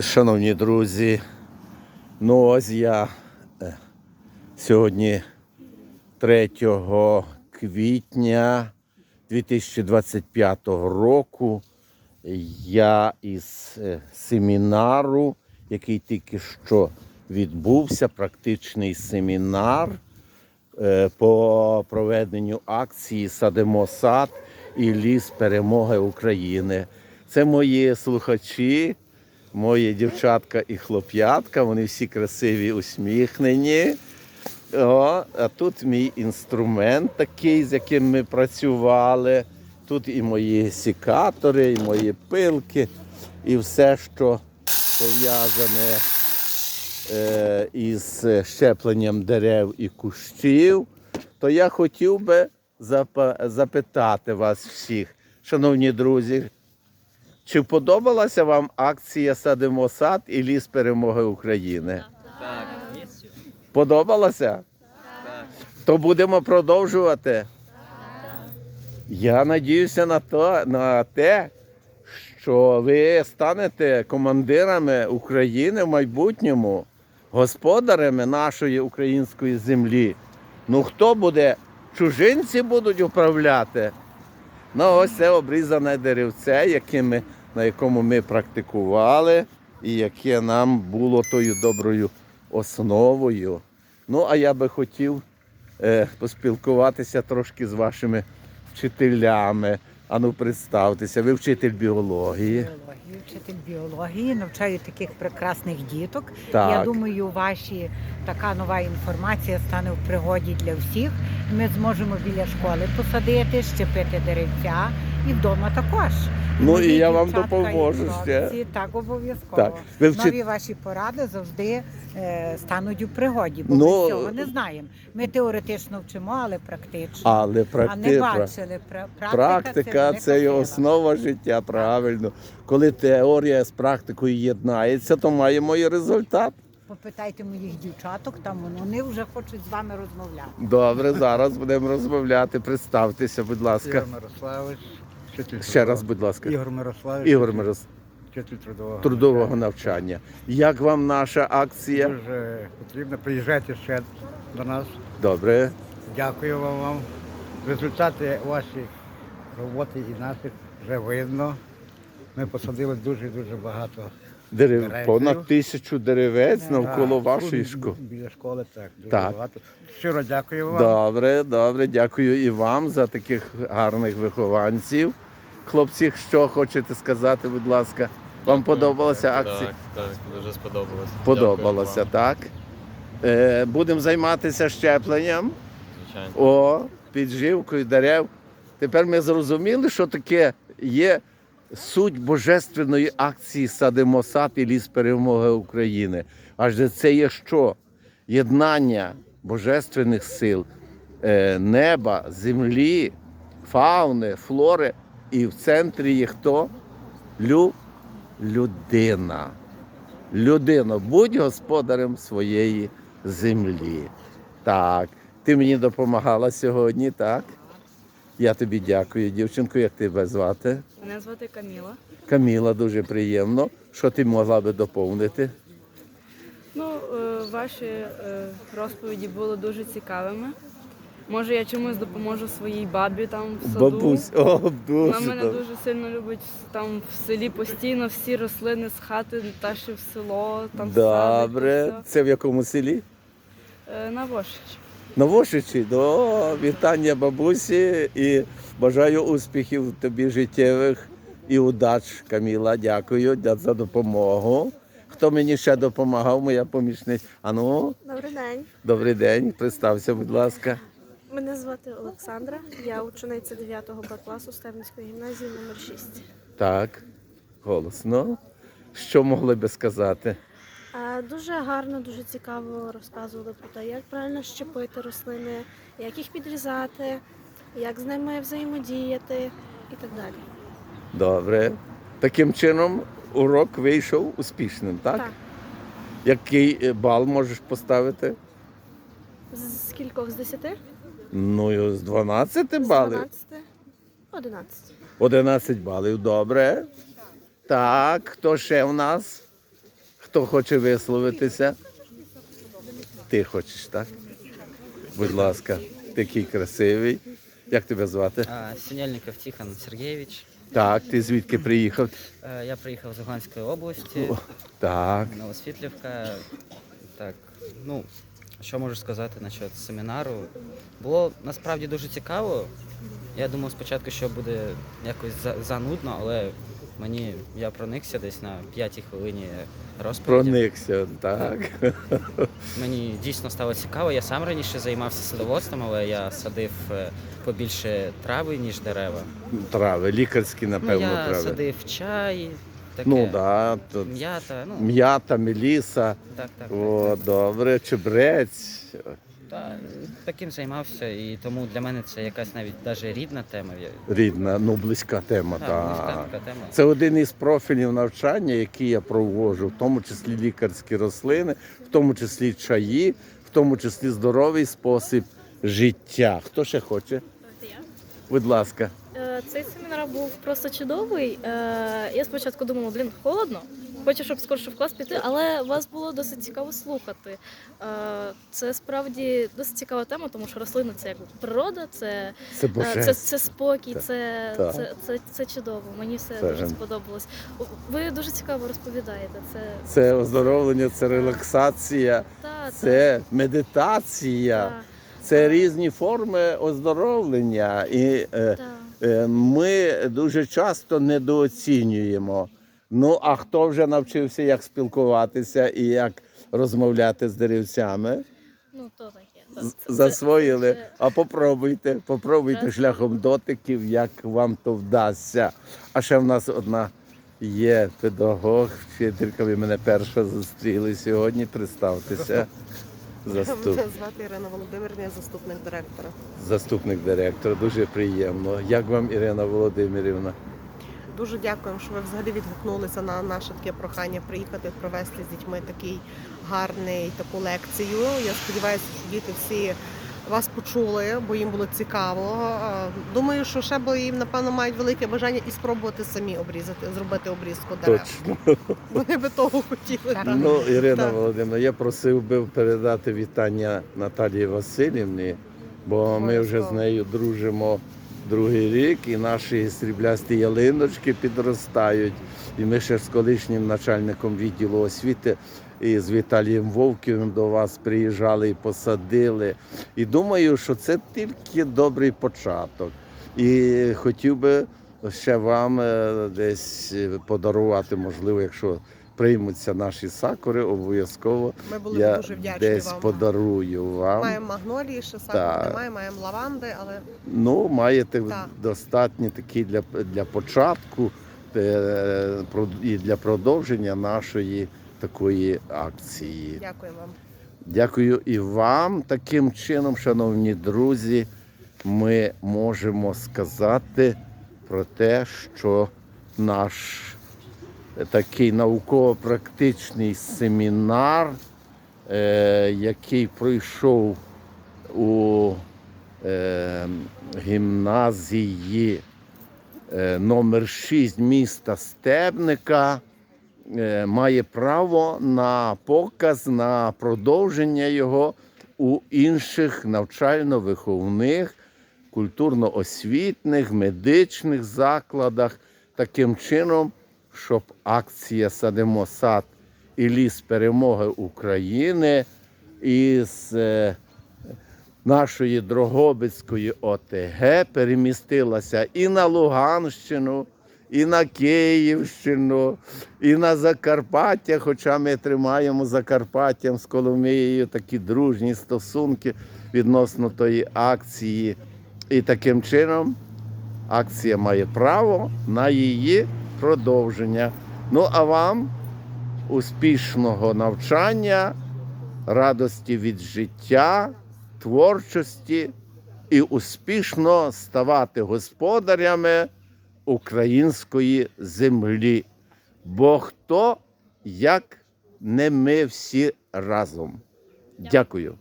Шановні друзі, ну ось я е, сьогодні 3 квітня 2025 року я із е, семінару, який тільки що відбувся, практичний семінар е, по проведенню акції Садимо сад і ліс перемоги України. Це мої слухачі, мої дівчатка і хлоп'ятка. Вони всі красиві, усміхнені. О, а тут мій інструмент такий, з яким ми працювали. Тут і мої сікатори, і мої пилки, і все, що пов'язане е, із щепленням дерев і кущів, то я хотів би запитати вас всіх, шановні друзі, чи подобалася вам акція Садимо сад і ліс перемоги України? Так. Подобалося? То будемо продовжувати. Я надіюся на, то, на те, що ви станете командирами України в майбутньому, господарями нашої української землі. Ну хто буде? Чужинці будуть управляти. Ну, ось це обрізане деревце, яке ми, на якому ми практикували, і яке нам було тою доброю основою. Ну, а я би хотів е, поспілкуватися трошки з вашими вчителями. Ану, представтеся, ви вчитель біології. Біології, вчитель біології, навчаю таких прекрасних діток. Так. Я думаю, ваші така нова інформація стане в пригоді для всіх. Ми зможемо біля школи посадити, щепити деревця і вдома також. Ну, і я вам допоможу ще. Так, обов'язково. Так, ви вчи- Нові ваші поради завжди е, стануть у пригоді, бо Ну, ми цього не знаємо. Ми теоретично вчимо, але практично. Але а не бачили. Практика, Практика це є основа життя, правильно. Коли теорія з практикою єднається, то маємо і результат. Попитайте моїх дівчаток, там вони вже хочуть з вами розмовляти. Добре, зараз будемо розмовляти. Представтеся, будь ласка. Ігор Мирославович, Ще раз, будь ласка. Ігор Мирославович, Ігор Мирос, вчитель трудового, трудового навчання. Як вам наша акція? Дуже потрібно. Приїжджайте ще до нас. Добре. Дякую вам. вам. Результати вашої роботи і наших вже видно. Ми посадили дуже-дуже багато. Дерев... Деревців. Понад тисячу деревець навколо Так, вашої тут школи. Біля школи, так, дуже Так. багато. Щиро дякую вам. Добре, добре. Дякую і вам за таких гарних вихованців. Хлопці, що хочете сказати, будь ласка? Вам подобалася акція? Так, так, дуже сподобалось. Подобалося, Дякую так? Е, будемо займатися щепленням. Звичайно. О, підживкою дерев. Тепер ми зрозуміли, що таке є суть божественної акції Садимо сад і ліс перемоги України. Адже це є що? Єднання божественних сил, е, неба, землі, фауни, флори. І в центрі є хто? Лю... Людина. Людино, будь господарем своєї землі. Так, ти мені допомагала сьогодні, так? Я тобі дякую, дівчинко, як тебе звати? Мене звати Каміла. Каміла, дуже приємно. Що ти могла би доповнити? Ну, е, ваші е, розповіді були дуже цікавими. Може, я чомусь допоможу своїй бабі там в саду. Бабусь, о, дуже. Вона мене дуже сильно любить там в селі постійно всі рослини з хати та ще в село, там Добре. садить, Це в якому селі? Е, На Вошич. Новошичі, до вітання бабусі і бажаю успіхів тобі життєвих і удач, Каміла. Дякую за допомогу. Хто мені ще допомагав, моя помічниця. Ану, Добрий день. добрий день, представся, будь ласка. Мене звати Олександра. Я учениця 9 Б класу Стебницької гімназії номер 6. Так, голосно. Що могли би сказати? Дуже гарно, дуже цікаво розказували про те, як правильно щепити рослини, як їх підрізати, як з ними взаємодіяти і так далі. Добре. Таким чином урок вийшов успішним, так? Так. Який е, бал можеш поставити? З скількох з 10? Ну, з 12 З балів. 12? 11. 11 балів, добре. Так, хто ще в нас? Хто хоче висловитися? Ти хочеш, так? Будь ласка, такий красивий. Як тебе звати? Синельников Тихон Сергеевич. Так, ти звідки приїхав? Е, Я приїхав з Луганської області, О, Так. Новосвітлівка. Так, ну, що можу сказати насчет семінару? Було насправді дуже цікаво. Я думав спочатку, що буде якось занудно, але мені я проникся десь на п'ятій хвилині розповіді. Проникся, так. Мені дійсно стало цікаво. Я сам раніше займався садоводством, але я садив е, побільше трави, ніж дерева. Трави, лікарські, напевно, ну, я трави. садив чай, таке, Ну да, то м'ята, ну м'ята, меліса. так, так. так, О, так. добре, чебрець. Та, таким займався, і тому для мене це якась навіть даже рідна тема. Рідна, ну близька тема. Так, Так. близька така тема. Це один із профілів навчання, які я проводжу, в тому числі лікарські рослини, в тому числі чаї, в тому числі здоровий спосіб життя. Хто ще хоче? Будь ласка. Е, Цей семінар був просто чудовий. Е, Я спочатку думала, блін, холодно. Хочу, щоб скорше в клас піти, але вас було досить цікаво слухати. Е, Це справді досить цікава тема, тому що рослини це як природа, це, Це е, це, це спокій, Так. це, це, це, це чудово. Мені все Це дуже сподобалось. Ви дуже цікаво розповідаєте. Це, Це оздоровлення, це релаксація, та, це медитація, та, це різні форми оздоровлення. І е, та. Ми дуже часто недооцінюємо. Ну, а хто вже навчився, як спілкуватися і як розмовляти з деревцями? Ну, то таке. Засвоїли. А попробуйте, попробуйте шляхом дотиків, як вам то вдасться. А ще в нас одна є педагог, вчителька. Ви мене перша зустріли сьогодні. Представтеся. Заступ... Мене звати Ірина Володимирівна, я заступник директора. Заступник директора. Дуже приємно. Як вам, Ірина Володимирівна? Дуже дякуємо, що ви взагалі відгукнулися на наше таке прохання приїхати провести з дітьми такий гарний таку лекцію. Я сподіваюся, що діти всі вас почули, бо їм було цікаво. Думаю, що ще бо їм напевно мають велике бажання і спробувати самі обрізати, зробити обрізку дерев. Точно. Вони би того хотіли. так. Ну, Ірина Так. Володимирівна, я просив би передати вітання Наталії Васильівні, бо ми вже з нею дружимо другий рік, і наші сріблясті ялиночки підростають. І ми ще з колишнім начальником відділу освіти і з Віталієм Вовківим до вас приїжджали і посадили. І думаю, що це тільки добрий початок. І хотів би ще вам е, десь е, подарувати, можливо, якщо приймуться наші сакури, обов'язково Ми були я дуже вдячні десь вам. подарую вам. Маємо магнолії, ще Так. сакур немає, маємо лаванди, але Ну, маєте Так. достатні такі для, для початку е, і для продовження нашої такої акції. дякую вам. Дякую і вам. Таким чином, шановні друзі, ми можемо сказати про те, що наш такий науково-практичний семінар, е, який пройшов у е, гімназії е, номер 6 міста Стебника має право на показ, на продовження його у інших навчально-виховних, культурно-освітних, медичних закладах, таким чином, щоб акція Садимо сад і ліс перемоги України із е, нашої Дрогобицької ОТГ перемістилася і на Луганщину, і на Київщину, і на Закарпаття, хоча ми тримаємо Закарпаттям з Коломією такі дружні стосунки відносно тої акції. І таким чином акція має право на її продовження. Ну а вам успішного навчання, радості від життя, творчості і успішно ставати господарями української землі. Бо хто як не ми всі разом. Дякую.